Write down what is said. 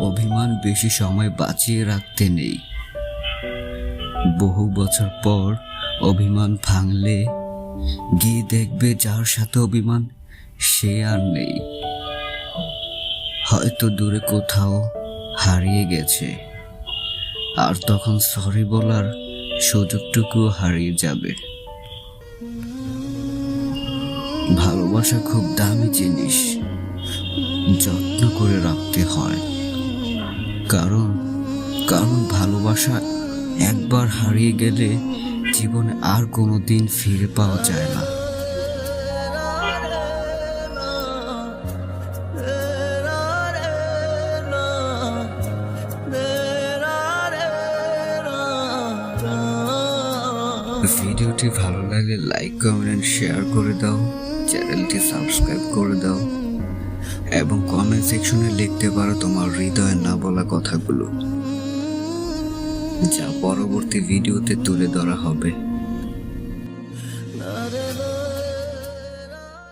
অভিমান বেশি সময় বাঁচিয়ে রাখতে নেই। বহু বছর পর অভিমান ভাঙলে, গিয়ে দেখবে যার সাথে অভিমান, সে আর নেই। হয়তো দূরে কোথাও হারিয়ে গেছে। আর তখন সরি বলার সুযোগটুকু হারিয়ে যাবে। ভালোবাসা খুব দামি জিনিস। যত্ন করে রাখতে হয়। কারণ কারণ ভালোবাসা একবার হারিয়ে গেলে জীবনে আর কোনো দিন ফিরে পাওয়া যায় না। ভিডিওটি ভালো লাগলে লাইক কমেন্ট শেয়ার করে দাও চ্যানেলটি সাবস্ক্রাইব করে দাও, এবং কমেন্ট সেকশনে লিখতে পারো তোমার হৃদয়ে না বলা কথাগুলো, যা পরবর্তী ভিডিওতে তুলে ধরা হবে।